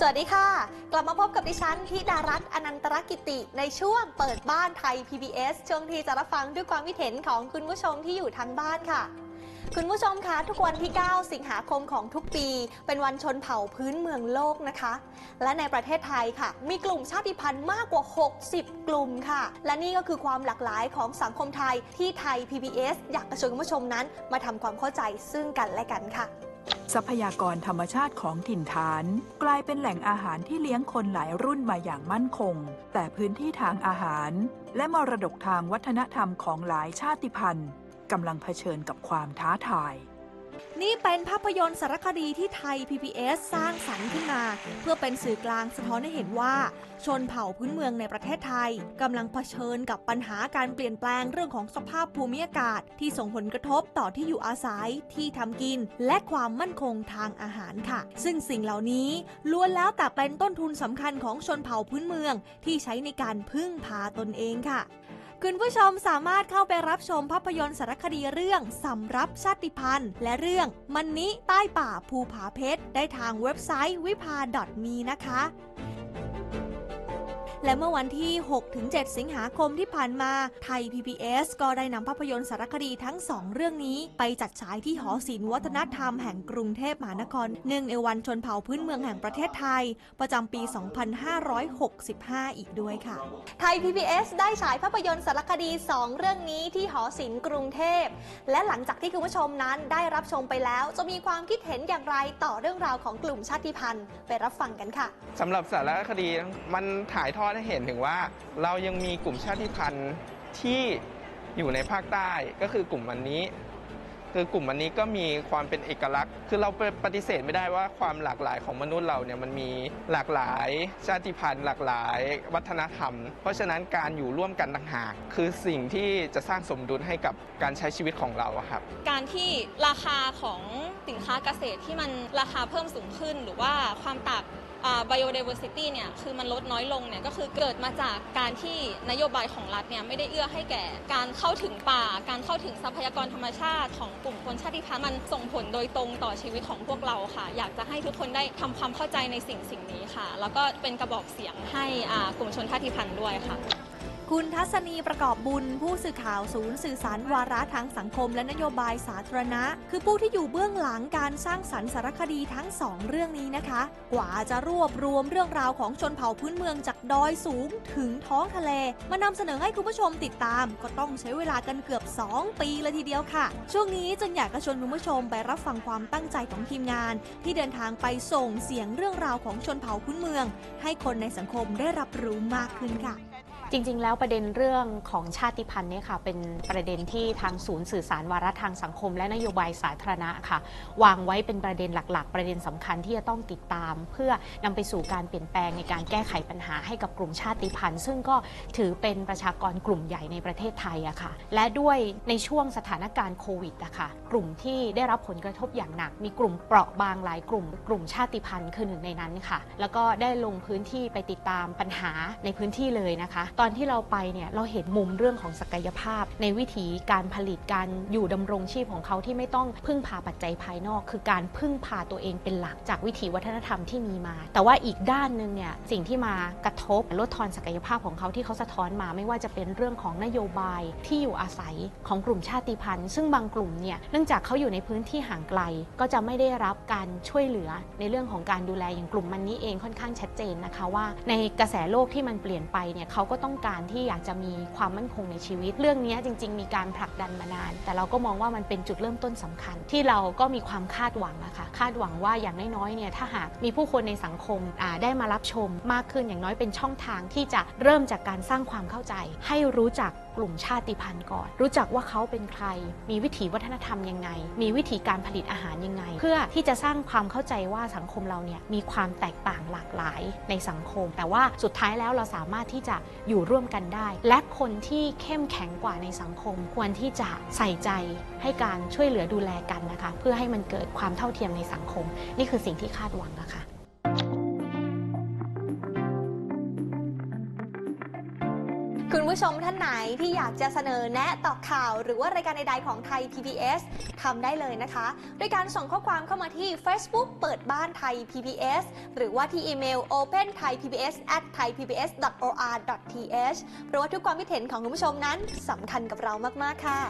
สวัสดีค่ะ กลับมาพบกับดิฉันธิดารัตน์อนันตรกิติ ในช่วงเปิดบ้านไทย PBS ช่วงที่จะรับฟังด้วยความคิดเห็นของคุณผู้ชมที่อยู่ทางบ้านค่ะ คุณผู้ชมคะทุกวันที่ 9 สิงหาคมของทุกปี เป็นวันชนเผ่าพื้นเมืองโลกนะคะ และในประเทศไทยค่ะ มีกลุ่มชาติพันธุ์มากกว่า 60 กลุ่มค่ะ และนี่ก็คือความหลากหลายของสังคมไทยที่ไทย PBS อยากจะชวนคุณผู้ชมนั้น มาทำความเข้าใจซึ่งกันและกันค่ะ ทรัพยากรธรรมชาติของถิ่นฐาน กลายเป็นแหล่งอาหารที่เลี้ยงคนหลายรุ่นมาอย่างมั่นคง แต่พื้นที่ทางอาหาร และมรดกทางวัฒนธรรมของหลายชาติพันธุ์กำลังเผชิญกับความท้าทาย นี่เป็นภาพยนตร์สารคดีที่ไทย PBS สร้างสรรค์ขึ้นมา เพื่อเป็นสื่อกลางสะท้อนให้เห็นว่า ชนเผ่าพื้นเมืองในประเทศไทยกำลังเผชิญกับปัญหาการเปลี่ยนแปลงเรื่องของสภาพภูมิอากาศ ที่ส่งผลกระทบต่อที่อยู่อาศัยที่ทำกิน และความมั่นคงทางอาหารค่ะ ซึ่งสิ่งเหล่านี้ล้วนแล้วแต่เป็นต้นทุนสำคัญของชนเผ่าพื้นเมืองที่ใช้ในการพึ่งพาตนเองค่ะ คุณผู้ชมสามารถเข้าไปรับชมภาพยนตร์สารคดีเรื่องสำรับชาติพันธุ์ และเรื่องมันนี้ใต้ป่าภูผาเพชร ได้ทางเว็บไซต์วิภา .me นะคะ และเมื่อวันที่ 6-7 สิงหาคมที่ผ่านมา ไทย PBS ก็ได้นำภาพยนตร์สารคดีทั้ง2เรื่องนี้ไปจัดฉายที่หอศิลป์วัฒนธรรมแห่งกรุงเทพมหานครเนื่องในวันชนเผ่าพื้นเมืองแห่งประเทศไทย ประจำปี 2565 อีกด้วยค่ะ ไทย PBS ได้ฉายภาพยนตร์สารคดี 2 เรื่องนี้ที่หอศิลป์กรุงเทพ และหลังจากที่คุณผู้ชมนั้นได้รับชมไปแล้ว จะมีความคิดเห็นอย่างไรต่อเรื่องราวของกลุ่มชาติพันธุ์ ไปรับฟังกันค่ะสำหรับสารคดีมันถ่ายทอดได้เห็นถึงว่าเรายังมีกลุ่มชาติพันธุ์ที่อยู่ในภาคใต้ก็คือกลุ่มวันนี้ คือกลุ่มวันนี้ก็มีความเป็นเอกลักษณ์ คือเราปฏิเสธไม่ได้ว่าความหลากหลายของมนุษย์เราเนี่ยมันมีหลากหลายชาติพันธุ์ หลากหลายวัฒนธรรม เพราะฉะนั้นการอยู่ร่วมกันต่างหาก คือสิ่งที่จะสร้างสมดุลให้กับการใช้ชีวิตของเราครับ การที่ราคาของสินค้าเกษตรที่มันราคาเพิ่มสูงขึ้น หรือว่าความตาก biodiversity เนี่ยคือมันลดน้อยลงเนี่ยก็คือเกิดมาจากการที่นโยบายของรัฐเนี่ยไม่ได้เอื้อให้แก่ การเข้าถึงป่า การเข้าถึงทรัพยากรธรรมชาติของกลุ่มคนชาติพันธุ์มันส่งผลโดยตรงต่อชีวิตของพวกเราค่ะ อยากจะให้ทุกคนได้ทำความเข้าใจในสิ่งสิ่งนี้ค่ะ แล้วก็เป็นกระบอกเสียงให้กลุ่มชนชาติพันธุ์ด้วยค่ะ คุณทัศนีประกอบบุญ ผู้สื่อข่าวศูนย์สื่อสารวาระทางสังคมและนโยบายสาธารณะ คือผู้ที่อยู่เบื้องหลังการสร้างสรรค์สารคดีทั้งสองเรื่องนี้นะคะ กว่าจะรวบรวมเรื่องราวของชนเผ่าพื้นเมืองจากดอยสูงถึงท้องทะเล มานำเสนอให้คุณผู้ชมติดตาม ก็ต้องใช้เวลากันเกือบ 2 ปีเลยทีเดียวค่ะ ช่วงนี้จึงอยากจะชวนคุณผู้ชมไปรับฟังความตั้งใจของทีมงาน ที่เดินทางไปส่งเสียงเรื่องราวของชนเผ่าพื้นเมือง ให้คนในสังคมได้รับรู้มากขึ้นค่ะ จริง ๆ แล้วประเด็นเรื่องของชาติพันธุ์เนี่ยค่ะ เป็นประเด็นที่ทางศูนย์สื่อสารวาระทางสังคม และนโยบายสาธารณะค่ะ วางไว้เป็นประเด็นหลัก ๆ ประเด็นสำคัญที่จะต้องติดตาม เพื่อนำไปสู่การเปลี่ยนแปลงในการแก้ไขปัญหาให้กับกลุ่มชาติพันธุ์ ซึ่งก็ถือเป็นประชากรกลุ่มใหญ่ในประเทศไทยอะค่ะ และด้วยในช่วงสถานการณ์โควิดอะค่ะ กลุ่มที่ได้รับผลกระทบอย่างหนัก มีกลุ่มเปราะบางหลายกลุ่ม กลุ่มชาติพันธุ์คือหนึ่งในนั้นค่ะ แล้วก็ได้ลงพื้นที่ไปติดตามปัญหาในพื้นที่เลยนะคะตอนที่เราไปเนี่ยเราเห็นมุมเรื่องของศักยภาพ ในวิถีการผลิตการอยู่ดำรงชีพของเขาที่ไม่ต้องพึ่งพาปัจจัยภายนอก คือการพึ่งพาตัวเองเป็นหลักจากวิถีวัฒนธรรมที่มีมา แต่ว่าอีกด้านหนึ่งเนี่ยสิ่งที่มากระทบลดทอนศักยภาพของเขาที่เขาสะท้อนมาไม่ว่าจะเป็นเรื่องของนโยบายที่อยู่อาศัยของกลุ่มชาติพันธุ์ ซึ่งบางกลุ่มเนี่ยเนื่องจากเขาอยู่ในพื้นที่ห่างไกล ก็จะไม่ได้รับการช่วยเหลือในเรื่องของการดูแลอย่างกลุ่มมันนี้เองค่อนข้างชัดเจนนะคะว่า ในกระแสโลกที่มันเปลี่ยนไปเนี่ยเขาก็ต้องการที่อยากจะมีความมั่นคงในชีวิต เรื่องนี้จริง ๆ มีการผลักดันมานาน แต่เราก็มองว่ามันเป็นจุดเริ่มต้นสำคัญ ที่เราก็มีความคาดหวังนะคะคาดหวังว่าอย่างน้อยๆเนี่ยถ้าหากมีผู้คนในสังคมได้มารับชมมากขึ้นอย่างน้อยเป็นช่องทางที่จะเริ่มจากการสร้างความเข้าใจ ให้รู้จัก กลุ่มชาติพันธุ์ก่อน รู้จักว่าเขาเป็นใคร มีวิถีวัฒนธรรมยังไง มีวิธีการผลิตอาหารยังไง เพื่อที่จะสร้างความเข้าใจว่าสังคมเราเนี่ยมีความแตกต่างหลากหลายในสังคม แต่ว่าสุดท้ายแล้วเราสามารถที่จะอยู่ร่วมกันได้ และคนที่เข้มแข็งกว่าในสังคม ควรที่จะใส่ใจให้การช่วยเหลือดูแลกันนะคะ เพื่อให้มันเกิดความเท่าเทียมในสังคม นี่คือสิ่งที่คาดหวังนะคะ ผู้ผู้ชมท่านไหนที่อยากจะเสนอแนะต่อข่าว หรือว่ารายการใดๆของไทย PBS ทำได้เลยนะคะ ด้วยการส่งข้อความเข้ามาที่ Facebook เปิดบ้านไทย PBS หรือว่าที่อีเมล open thai pbs at thaipbs or th เพราะว่าทุกความคิดเห็นของคุณผู้ชมนั้นสำคัญกับเรามาก ๆ ค่ะ